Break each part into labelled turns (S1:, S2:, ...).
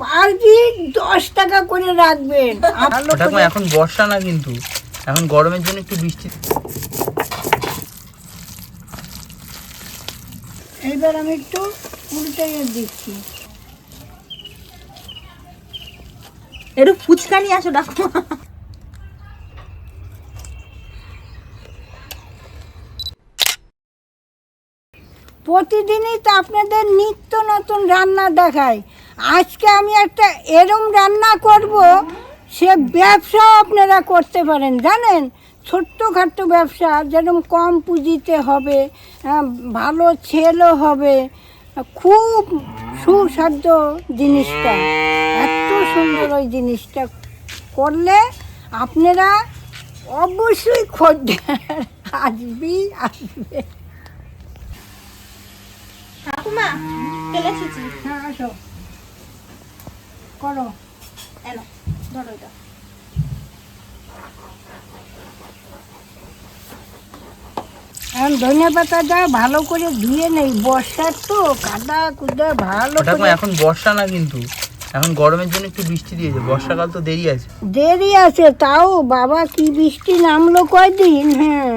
S1: পার দশ টাকা করে রাখবেন।
S2: ঠাকুমা এখন বর্ষা না কিন্তু। এখন গরমের জন্য একটু বৃষ্টি
S1: এইবার আমি একটু উল্টাইয়ে দিচ্ছি।
S3: একটু ফুচকা নিয়ে আসো ঠাকুমা।
S1: প্রতিদিনই তো আপনাদের নিত্য নতুন রান্না দেখায় আজকে আমি একটা এরম রান্না করব, সে ব্যবসাও আপনারা করতে পারেন, জানেন? ছোট্টখাট্টো ব্যবসা, যেরকম কম পুঁজিতে হবে ভালো ছেলও হবে, খুব সুস্বাদ্য জিনিসটা। এত সুন্দর ওই জিনিসটা করলে আপনারা অবশ্যই খদ্দের আসবি আসবে
S3: ঠাকুমা চলে এসেছি
S1: হ্যাঁ আসো করো।
S3: এলো। ধরো এটা।
S1: এখন ধনে পাতাটা ভালো করে ধুয়ে নেই বর্ষার তো কাদা কুদা ভালো
S2: ঠাকুমা এখন বর্ষা না কিন্তু। এখন গরমের জন্য একটু বৃষ্টি দিয়েছে। বর্ষাকাল তো দেরি আছে।
S1: দেরি আছে তাও বাবা কি বৃষ্টি নামলো কয়দিন? হ্যাঁ।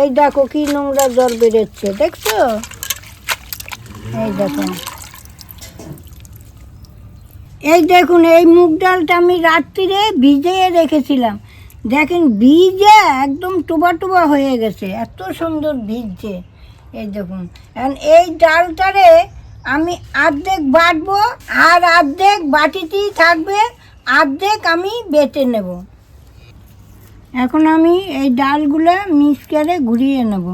S1: এই দেখো কি নোংরা জল বেরোচ্ছে দেখছ? এই দেখো এই দেখুন, এই মুগ ডালটা আমি রাত্রিরে ভিজিয়ে রেখেছিলাম। দেখেন, ভিজে একদম টুবা টুবা হয়ে গেছে। এত সুন্দর ভিজছে। এই দেখুন, এখন এই ডালটারে আমি অর্ধেক বাটবো আর অর্ধেক বাটিতেই থাকবে। অর্ধেক আমি বেটে নেব। এখন আমি এই ডালগুলো মিক্স করে ঘুরিয়ে নেব।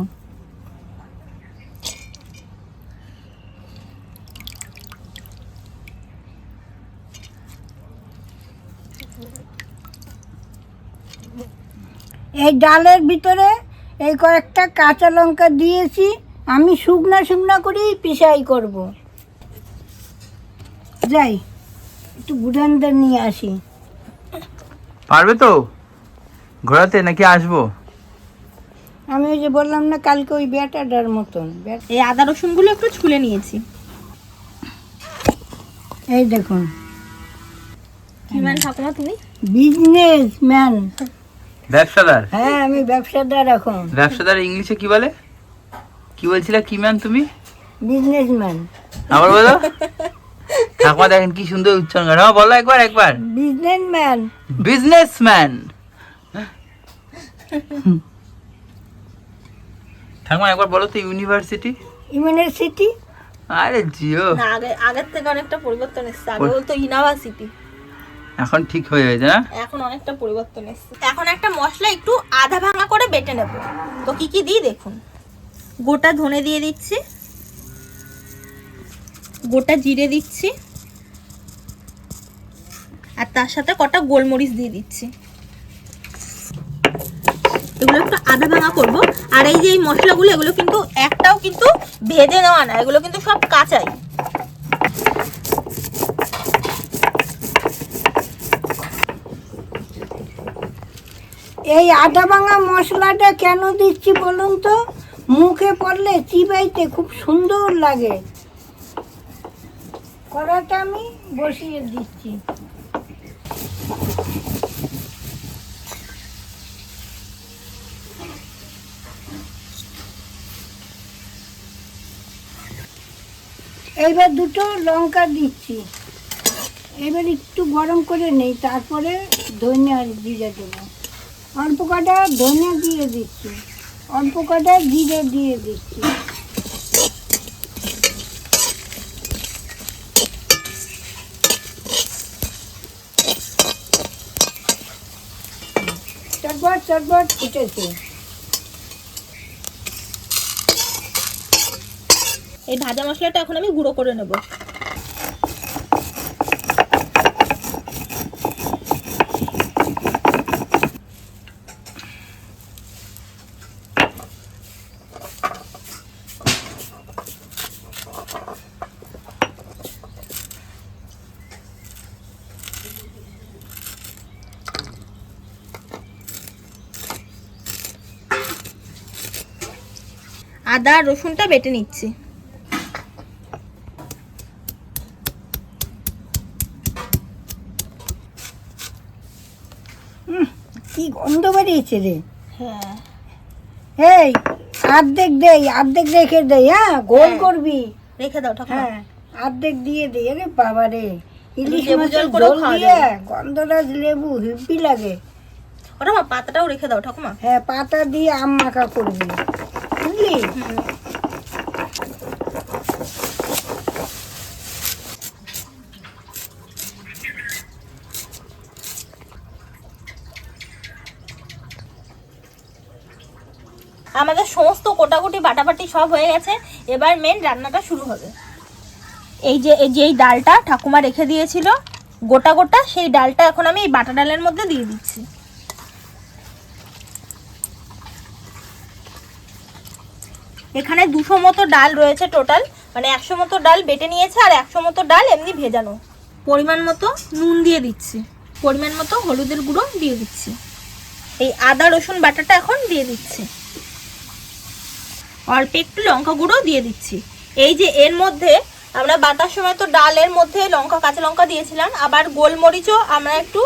S1: এই ডালের ভিতরে এই কয়েকটা কাঁচা লঙ্কা দিয়েছি আমি শুকনা শুকনা করেই পিসাই করব। যাই একটু বুড়ানদের নিয়ে আসি।
S2: পারবে তো? ঘোরাতে নাকি আসব?
S1: আমি ওই যে বললাম না কালকে ওই বেটাটার মতন। ব্যাট-
S3: এই আদা রসুনগুলো একটু ছুলে নিয়েছি।
S1: এই দেখুন।
S3: কি মান ঠাকুমা তুমি?
S1: Business man.
S2: ব্যবসাদার?
S1: হ্যাঁ আমি ব্যবসাদার এখন।
S2: ব্যবসাদার ইংলিশে কি বলে? কি বলছিলে? কি ম্যান তুমি?
S1: বিজনেস ম্যান
S2: আবার বলো। ঠাকুমা দেখেন কি সুন্দর উচ্চারণ করে। হ্যাঁ বলো একবার একবার।
S1: বিজনেস ম্যান
S2: বিজনেসম্যান ঠাকুমা একবার বলো তো ইউনিভার্সিটি
S1: ইউনিভার্সিটি
S2: আরে জিও।
S3: আগে আগের থেকে অনেকটা পরিবর্তন এসেছে। আগে বলতো ইউনিভার্সিটি
S2: এখন ঠিক হয়ে গেছে, না?
S3: এখন অনেকটা পরিবর্তন এসেছে। এখন একটা মশলা একটু আধা ভাঙা করে বেটে নেব। তো কি কি দিই দেখুন। গোটা ধনে দিয়ে দিচ্ছি। গোটা জিরে দিচ্ছি। আর তার সাথে কটা গোলমরিচ দিয়ে দিচ্ছি। এগুলো একটু আধা ভাঙা করব। আর এই যে এই মশলাগুলো, এগুলো কিন্তু একটাও কিন্তু ভেজে নেওয়া না। এগুলো কিন্তু সব কাঁচাই।
S1: এই আদা ভাঙা মশলাটা কেন দিচ্ছি বলুন তো? মুখে পড়লে চিবাইতে খুব সুন্দর লাগে। কড়াটা আমি বসিয়ে দিচ্ছি। এইবার দুটো লঙ্কা দিচ্ছি। এবার একটু গরম করে নেই, তারপরে ধনিয়া জিরে দেবো। অল্প কটা ধনে দিয়ে দিচ্ছি। অল্প কটা জিরে দিয়ে দিচ্ছি। চটবট চটবট ফুটেছে।
S3: এই ভাজা মশলাটা এখন আমি গুঁড়ো করে নেব। আদা রসুনটা বেটে নিচ্ছি।
S1: কি গন্ধ বেরিয়েছে রে।
S3: হ্যাঁ।
S1: এই অর্ধেক দেই অর্ধেক রেখে দেই হ্যাঁ গোল
S3: হ্যাঁ।
S1: করবি।
S3: রেখে দাও
S1: হ্যাঁ অর্ধেক দিয়ে দে রে বাবা রে ইলিশ গন্ধরাজ লেবু হেব্বি লাগে।
S3: ওটা পাতাটাও রেখে দাও ঠাকুমা।
S1: হ্যাঁ পাতা দিয়ে আম মাখা করবি।
S3: আমাদের সমস্ত কোটাকুটি বাটাবাটি সব হয়ে গেছে। এবার মেন রান্নাটা শুরু হবে। এই যে এই যে এই ডালটা ঠাকুমা রেখে দিয়েছিল, গোটা গোটা সেই ডালটা এখন আমি এই বাটা ডালের মধ্যে দিয়ে দিচ্ছি। এখানে দুশো মতো ডাল রয়েছে টোটাল। মানে একশো মতো ডাল বেটে নিয়েছে আর একশো মতো ডাল এমনি ভেজানো। পরিমাণ মতো নুন দিয়ে দিচ্ছি। পরিমাণ মতো হলুদের গুঁড়ো দিয়ে দিচ্ছি। এই আদা, রসুন, বাটাটা এখন দিয়ে দিচ্ছি। অল্প একটু লঙ্কা গুঁড়ো দিয়ে দিচ্ছি। এই যে এর মধ্যে আমরা বাটার সময় তো ডালের মধ্যে লঙ্কা, কাঁচা লঙ্কা দিয়েছিলাম। আবার গোলমরিচও আমরা একটু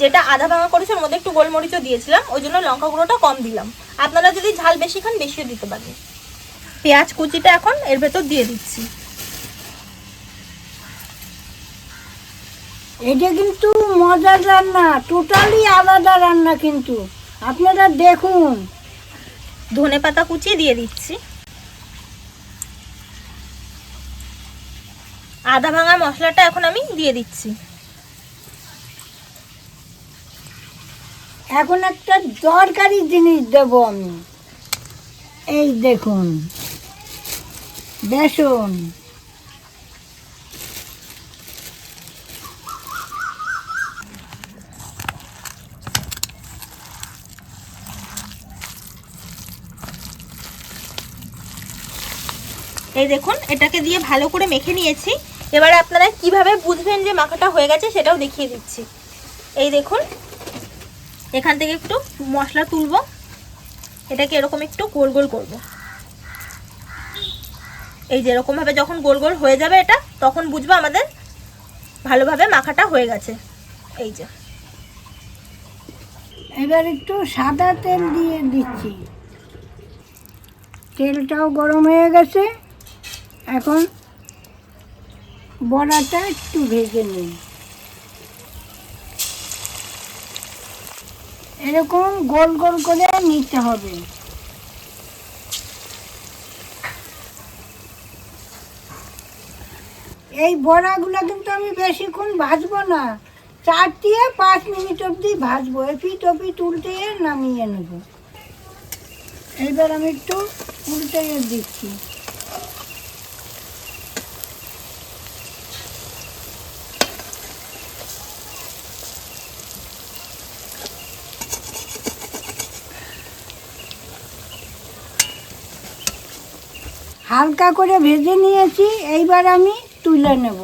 S3: যেটা আধা ভাঙা করেছে ওর মধ্যে একটু গোলমরিচও দিয়েছিলাম ওই জন্য লঙ্কা গুঁড়োটা কম দিলাম। আপনারা যদি ঝাল বেশি খান বেশিও দিতে পারেন। পেঁয়াজ কুচিটা এখন এর ভেতর দিয়ে দিচ্ছি।
S1: এটা কিন্তু মজার রান্না টোটালি আলাদা রান্না কিন্তু। আপনারা দেখুন।
S3: ধনে পাতা কুচি দিয়ে দিচ্ছি। আদা ভাঙা মশলাটা এখন আমি দিয়ে দিচ্ছি।
S1: এখন একটা দরকারি জিনিস দেব আমি। এই দেখুন। বেসন।
S3: এই দেখুন, এটাকে দিয়ে ভালো করে মেখে নিয়েছি। এবারে আপনারা কীভাবে বুঝবেন যে মাখাটা হয়ে গেছে সেটাও দেখিয়ে দিচ্ছি। এই দেখুন এখান থেকে একটু মশলা তুলবো। এটাকে এরকম একটু গোল গোল করব। এই যে এরকম ভাবে যখন গোল গোল হয়ে যাবে এটা, তখন বুঝব আমাদের ভালোভাবে মাখাটা হয়ে গেছে। এই যে।
S1: এবার একটু সাদা তেল দিয়ে দিচ্ছি। তেলটাও গরম হয়ে গেছে। এখন বড়াটা একটু ভেজে নিই। এরকম গোল গোল করে নিতে হবে। এই বড়াগুলো কিন্তু আমি বেশিক্ষণ ভাজবো না। চার দিয়ে পাঁচ মিনিট অবধি ভাজবো। এপিট ওপিট উল্টে নামিয়ে নেব। এইবার আমি একটু উল্টে দিচ্ছি। হালকা করে ভেজে নিয়েছি এইবার আমি তুলে নেব।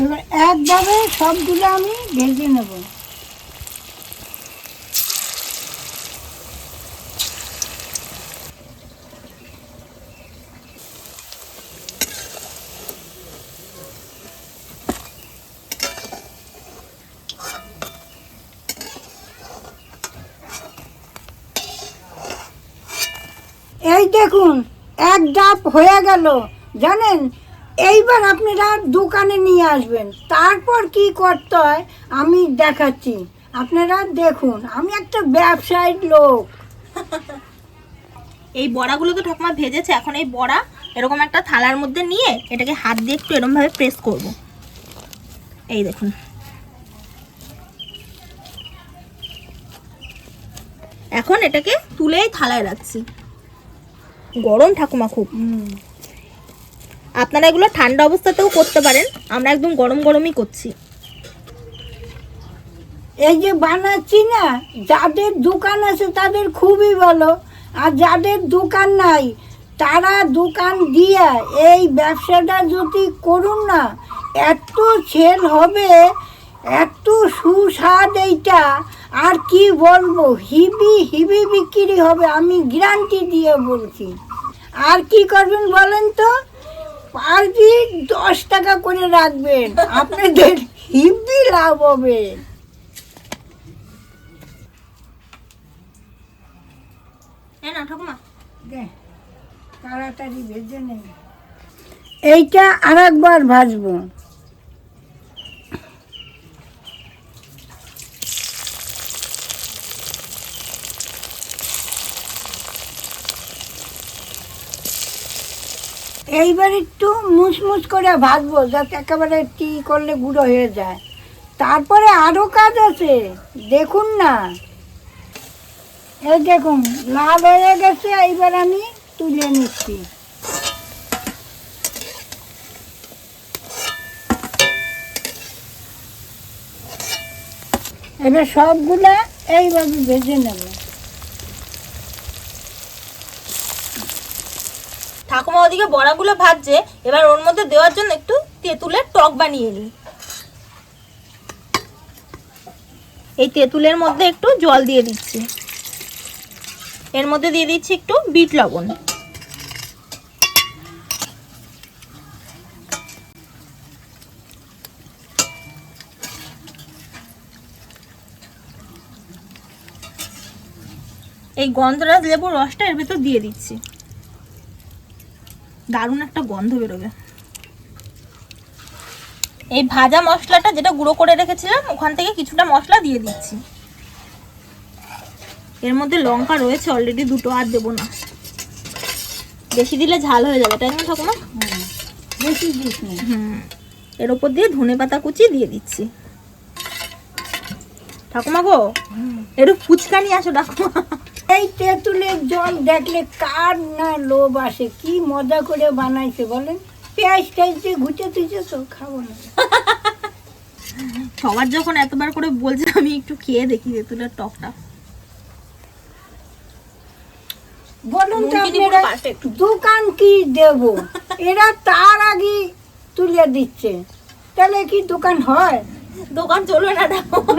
S1: এবার একভাবে সবগুলো আমি ভেজে নেব। দেখুন, এক ডাব হয়ে গেল। জানেন, এইবার আপনারা দোকানে নিয়ে আসবেন। তারপর কি করতে হয়, আমি দেখাচ্ছি। আপনারা দেখুন, আমি একটা ব্যবসায়িক লোক।
S3: এই বড়াগুলো তো ঠাকুমা ভেজেছে, এখন এই বড়া এরকম একটা থালার মধ্যে নিয়ে এটাকে হাত দিয়ে একটু এরকম ভাবে প্রেস করব। এই দেখুন। এখন এটাকে তুলেই থালায় রাখছি। গরম ঠাকুমা খুব। আপনারা এগুলো ঠান্ডা অবস্থাতেও করতে পারেন। আমরা একদম গরম গরমই করছি।
S1: এই যে বানাচ্ছি না যাদের দোকান আছে তাদের খুবই ভালো। আর যাদের দোকান নাই তারা দোকান দিয়া এই ব্যবসাটা যদি করুন না এত সেল হবে এত সুস্বাদ এইটা। আর কি বলব হিবি হিবি বিক্রি হবে আমি গ্যারান্টি দিয়ে বলছি। আর কি করবেন বলেন তো? পার কি দশ টাকা করে রাখবেন। আপনাদের হিব্বি লাভ হবে। তাড়াতাড়ি ভেজে নেই এইটা আর একবার ভাজবো। এইবার একটু মুসমুস করে ভাজবো, যাতে একেবারে টি করলে গুঁড়ো হয়ে যায়। তারপরে আরও কাজ আছে, দেখুন না। এই দেখুন, লাল হয়ে গেছে, এইবার আমি তুলে নিচ্ছি। এবার সবগুলা এইভাবে ভেজে নেব।
S3: ঠাকুমা ওদিকে বড়াগুলো ভাজছে, এবার ওর মধ্যে দেওয়ার জন্য একটু তেঁতুলের টক বানিয়ে নিই। এই তেঁতুলের মধ্যে একটু জল দিয়ে দিচ্ছি। এর মধ্যে দিয়ে দিচ্ছি একটু বিট লবণ। এই গন্ধরাজ লেবুর রসটা এর ভেতর দিয়ে দিচ্ছি। দারুণ একটা গন্ধ বেরোবে। এই ভাজা মশলাটা যেটা গুঁড়ো করে রেখেছিলাম ওখান থেকে কিছুটা মশলা দিয়ে দিচ্ছি। এর মধ্যে লঙ্কা রয়েছে অলরেডি দুটো আর দেবো না। বেশি দিলে ঝাল হয়ে যাবে তাই না ঠাকুমা?
S1: হুম, বেশি দিস
S3: হুম। এর ওপর দিয়ে ধনে পাতা কুচি দিয়ে দিচ্ছি। ঠাকুমা গো একটু ফুচকা নিয়ে আসো ঠাকুমা।
S1: এই তেঁতুলের জল দেখলে কার না লোভ আসে? কি মজা করে বানাইছে বলেন? পেঁয়াজ টেয়াজ দিয়ে ঘুটে তুইছে তো খাব না।
S3: সবার যখন এতবার করে বলছে আমি একটু খেয়ে দেখি তেঁতুলের টকটা।
S1: বলুন তো আপনারা দোকান কি দেব? এরা তার আগে তুলে দিচ্ছে। তাহলে কি দোকান হয়?
S3: দোকান চলবে না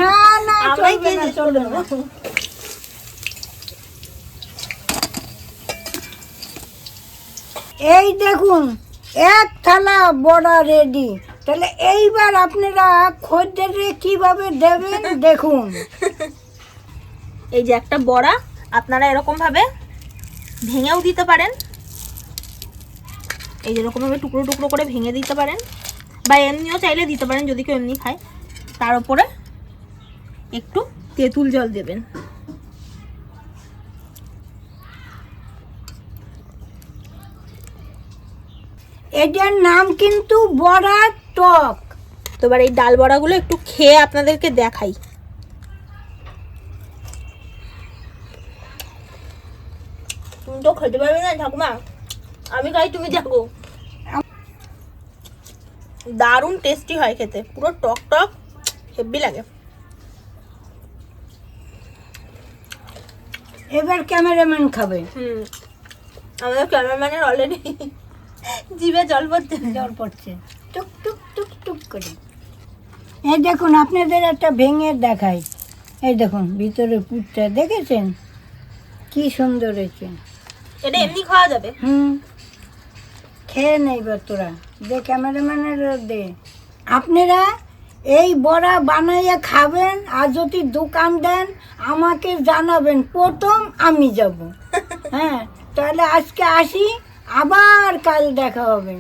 S1: না না চলবে না চলবে না। এই দেখুন এক থালা বড়া রেডি তাহলে এইবার আপনারা খদ্দেরে কীভাবে দেবেন দেখুন।
S3: এই যে একটা বড়া আপনারা এরকম ভাবে ভেঙেও দিতে পারেন। এই যে এরকম ভাবে টুকরো টুকরো করে ভেঙে দিতে পারেন। বা এমনিও চাইলে দিতে পারেন যদি কেউ এমনি খায়। তার উপরে একটু তেঁতুল জল দেবেন।
S1: এটার নাম কিন্তু বড়া টক।
S3: তো এবার এই ডাল বড়াগুলো একটু খেয়ে আপনাদেরকে দেখাই। তুমি তো খেতে পারবে না ঠাকুমা। আমি খাই তুমি যাব দারুণ টেস্টি হয় খেতে। পুরো টক টক হেভি লাগে।
S1: এবার ক্যামেরাম্যান খাবে।
S3: হুম। আমাদের ক্যামেরাম্যানের অলরেডি জিভে জল পড়ছে।
S1: জল পড়ছে। টুক টুক টুক টুক করে। এই দেখুন আপনাদের একটা ভেঙে দেখাই। এই দেখুন ভিতরে পুরটা দেখেছেন? কি সুন্দর হয়েছে।
S3: এটা এমনি খাওয়া যাবে?
S1: হুম। খেয়ে নেইবার তোরা। যে ক্যামেরাম্যানের দে। আপনারা এই বড়া বানাইয়া খাবেন আর যদি দোকান দেন আমাকে জানাবেন। প্রথম আমি যাব। হ্যাঁ তাহলে আজকে আসি। আবার কাল দেখা হবে।